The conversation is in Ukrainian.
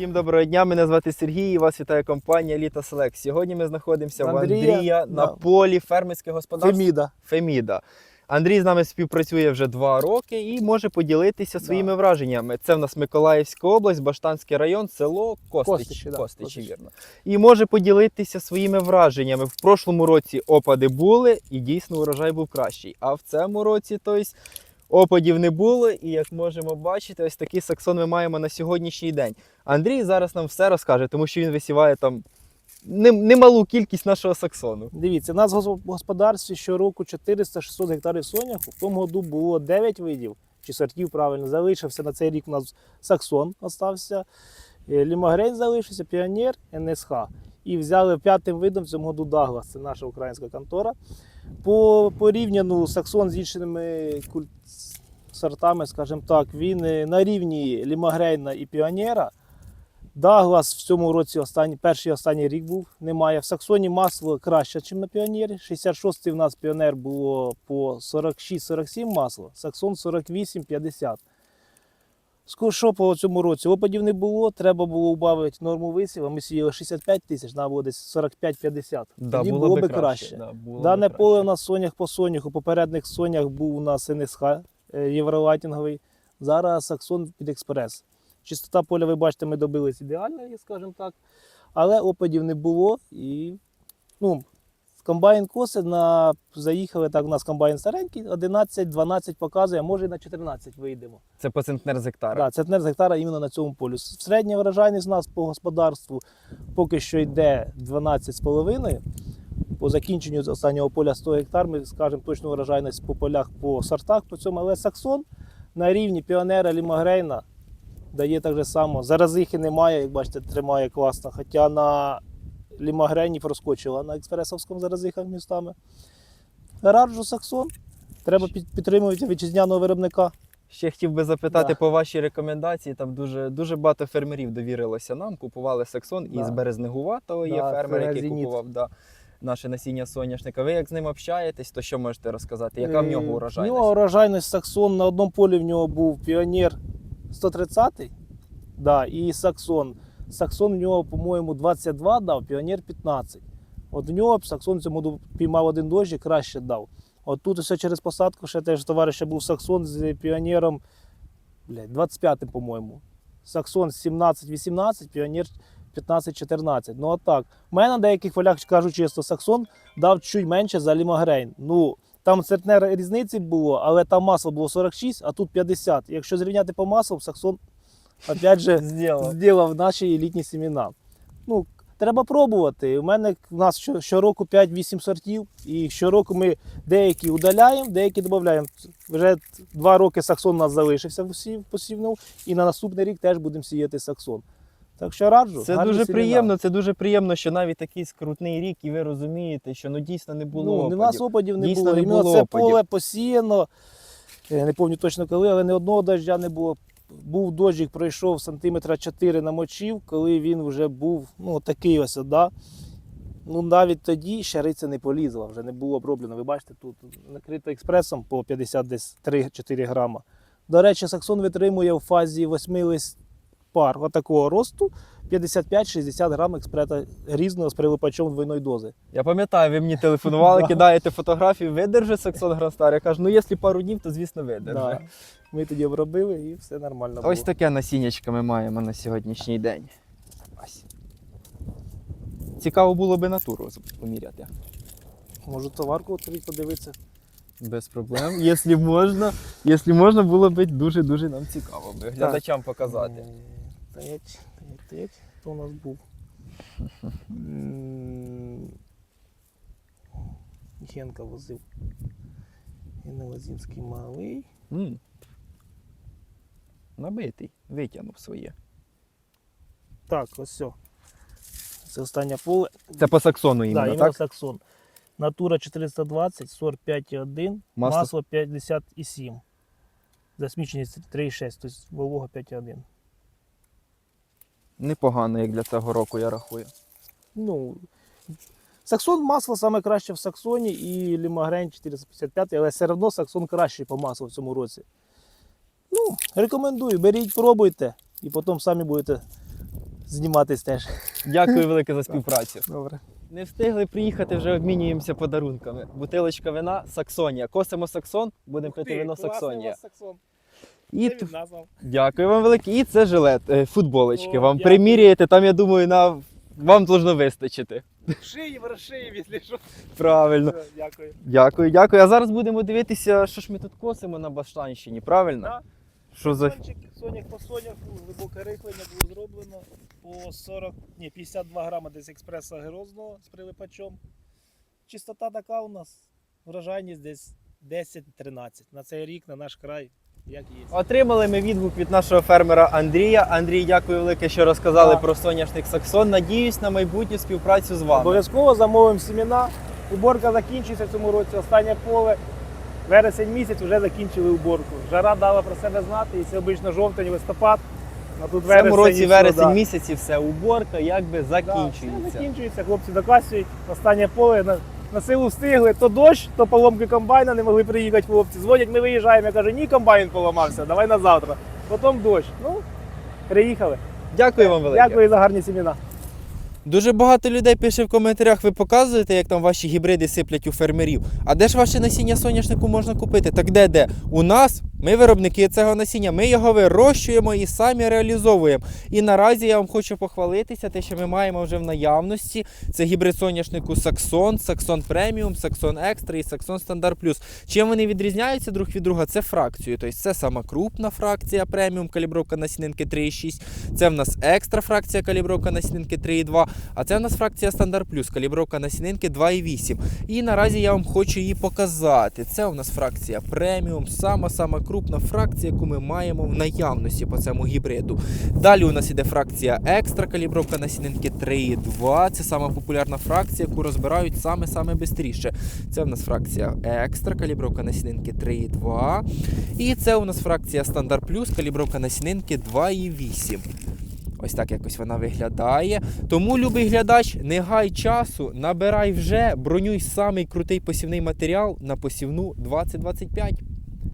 Всім доброго дня. Мене звати Сергій. і Вас вітає компанія Літа Селект. Сьогодні ми знаходимося в Андрія, Андрія на да. полі фермерське господарство Феміда. Феміда. Андрій з нами співпрацює вже два роки і може поділитися своїми враженнями. Це в нас Миколаївська область, Баштанський район, село Костич. Костичі, да, Костичі. вірно. І може поділитися своїми враженнями. В прошлому році опади були, і дійсно урожай був кращий. А в цьому році, тобто, опадів не було. І як можемо бачити, ось такий саксон ми маємо на сьогоднішній день. Андрій зараз нам все розкаже, тому що він висіває там немалу кількість нашого саксону. Дивіться, у нас в господарстві щороку 400-600 гектарів соняху. В тому году було 9 видів, чи сортів правильно. Залишився на цей рік у нас саксон остався, е, залишився, піонер, НСХ. І взяли п'ятим видом в цьому году Даглас, це наша українська контора. По порівняну саксон з іншими сортами, скажімо так, він е, на рівні лімагрейна і піонера. Даглас в цьому році останній, перший останній рік був. Немає. В Саксоні масло краще, ніж на піонері. 66-й в нас піонер було по 46-47 масло, Саксон 48-50. Що по цьому році? Опадів не було, треба було убавити норму висіву. Ми сіяли 65 тисяч, треба було десь 45-50. Тоді було, би краще. Да, було Дане би поле у нас сонях по сонях. У попередніх сонях був у нас НСХ е, євролайтінговий. Зараз Саксон під експрес. Чистота поля, ви бачите, ми добились ідеальної, скажімо так. Але опадів не було. І ну, комбайн коси на, заїхали так, у нас комбайн старенький, 11-12 показує, може і на 14 вийдемо. Це по центнер з гектара. Да, центнер з гектара іменно на цьому полю. Середня врожайність у нас по господарству поки що йде 12,5. По закінченню останнього поля 100 гектар, ми скажемо точну врожайність по полях по сортах по цьому, але Саксон на рівні піонера Лімагрейна дає так же само. Заразихи немає, як бачите, тримає класно. Хоча на Лімагрейні проскочила на експресовському заразихах містами. Раджу Саксон. Треба підтримувати вітчизняного виробника. Ще хотів би запитати Да. по вашій рекомендації. Там дуже дуже багато фермерів довірилося нам, купували Саксон Да. із Березнегуватого. Є Да, фермер, який Ферезініт. купував да, наше насіння соняшника. Ви як з ним общаєтесь, то що можете розказати? Яка в нього Е, В нього урожайність Саксон на одному полі в нього був Піонер 130 да, і Саксон. Саксон в нього, по-моєму, 22 дав, Піонер 15. От в нього Саксон цьому піймав один дощ і краще дав. От тут все через посадку ще теж товариша був Саксон з Піонером 25-м, по-моєму. Саксон 17-18, Піонер 15-14. Ну от так. У мене на деяких полях, кажу чисто, Саксон дав чуть менше за Лімагрейн. Ну, там центнер різниці було, але там масло було 46, а тут 50. Якщо зрівняти по маслу, Саксон опять же Зробив. зробив наші елітні семена. Ну, треба пробувати. У мене у нас щороку 5-8 сортів, і щороку ми деякі удаляємо, деякі додаємо. Вже два роки саксон у нас залишився посів, посівнув, і на наступний рік теж будемо сіяти саксон. Так що раджу. Це дуже семена. приємно. Це дуже приємно, що навіть такий скрутний рік, і ви розумієте, що ну дійсно не було. Ну, опадів. у нас опадів не Дійсно було. не Іменно було це опадів. поле посіяно. Я не пам'ятаю точно коли, але ні одного дождя не було. Був дощик, пройшов сантиметра 4 намочив, коли він вже був ну, такий ось, да. Ну, навіть тоді щариця не полізла, вже не було оброблено. Ви бачите, тут накрито експресом по 50 десь 3-4 грама. До речі, саксон витримує в фазі 8 лист пар отакого росту 55-60 грам експрета різного з прилипачом двойної дози. Я пам'ятаю, ви мені телефонували, кидаєте фотографії, видержи Саксон Грандстар. Я кажу, ну якщо пару днів, то звісно видержи. Да. Ми тоді обробили і все нормально. Ось було. таке насіннячко ми маємо на сьогоднішній день. Ось. Цікаво було би натуру поміряти. Може товарку відкрити, подивитися. Без проблем. Якщо можна, якщо можна, було б дуже-дуже нам цікаво би глядачам показати. Таять, таять. У нас був? М, Генка возив. Генелазінський малий. М. Набитий, витягнув своє. Так, ось все. Це останнє поле. Це по саксону Да, іменно, іменно так? Саксон. Натура 420, сорт 5,1, Масло? масло, 57. Засміченість 3,6, тобто волога 5,1. Непогано, як для цього року, я рахую. Ну, Саксон масло саме краще в Саксоні і Лімагрен 455, але все одно Саксон кращий по маслу в цьому році. Ну, рекомендую, беріть, пробуйте і потім самі будете зніматись теж. Дякую велике за співпрацю. Добре. Не встигли приїхати, вже обмінюємося подарунками. Бутилочка вина Саксонія. Косимо Саксон, будемо пити вино Саксонія. І т- дякую вам велике. І це жилет, е, футболочки. О, вам дякую. приміряєте, там, я думаю, на вам должно вистачити. Шиї в розшиї, якщо що. Правильно. Дякую. Дякую, дякую. А зараз будемо дивитися, що ж ми тут косимо на Баштанщині, правильно? Да. Що за Сончик, соняк по соняху, глибоке рихлення було зроблено по 40, ні, 52 грама десь експреса герозного з прилипачом. Чистота така у нас, врожайність десь 10-13. На цей рік, на наш край, як є. Отримали ми відгук від нашого фермера Андрія. Андрій, дякую велике, що розказали Так. про соняшник Саксон. Надіюсь на майбутню співпрацю з вами. Обов'язково замовимо семена. Уборка закінчується в цьому році, останнє поле. Вересень місяць вже закінчили уборку. Жара дала про себе знати, і це обично жовтень, листопад. А тут В цьому році все, вересень да. місяць і все, уборка якби Да, закінчується. все закінчується, хлопці докасують. Останнє поле на, на силу встигли. То дощ, то поломки комбайна, не могли приїхати хлопці. Дзвонять, ми виїжджаємо. Я кажу, ні, комбайн поламався, давай на завтра. Потім дощ. Ну, приїхали. Дякую вам велике. Дякую за гарні сіміна. Дуже багато людей пише в коментарях, ви показуєте, як там ваші гібриди сиплять у фермерів. А де ж ваше насіння соняшнику можна купити? Так де де? У нас ми виробники цього насіння, ми його вирощуємо і самі реалізовуємо. І наразі я вам хочу похвалитися, те, що ми маємо вже в наявності. Це гібрид соняшнику Саксон, Саксон Преміум, Саксон Екстра і Саксон Стандарт Плюс. Чим вони відрізняються друг від друга? Це фракцією. Тобто це сама крупна фракція преміум, калібровка насінинки 3,6. Це в нас екстра фракція калібровка насінинки 3,2. А це в нас фракція Стандарт Плюс, калібровка насінинки 2,8. І наразі я вам хочу її показати. Це у нас фракція преміум, сама-сама крупна фракція, яку ми маємо в наявності по цьому гібриду. Далі у нас іде фракція екстра, калібровка насінинки 3,2. Це сама популярна фракція, яку розбирають саме-саме швидше. Це у нас фракція екстра, калібровка насінинки 3,2. І це у нас фракція Стандарт Плюс, калібровка насінинки 2,8. Ось так якось вона виглядає. Тому, любий глядач, не гай часу, набирай вже, бронюй самий крутий посівний матеріал на посівну 2025.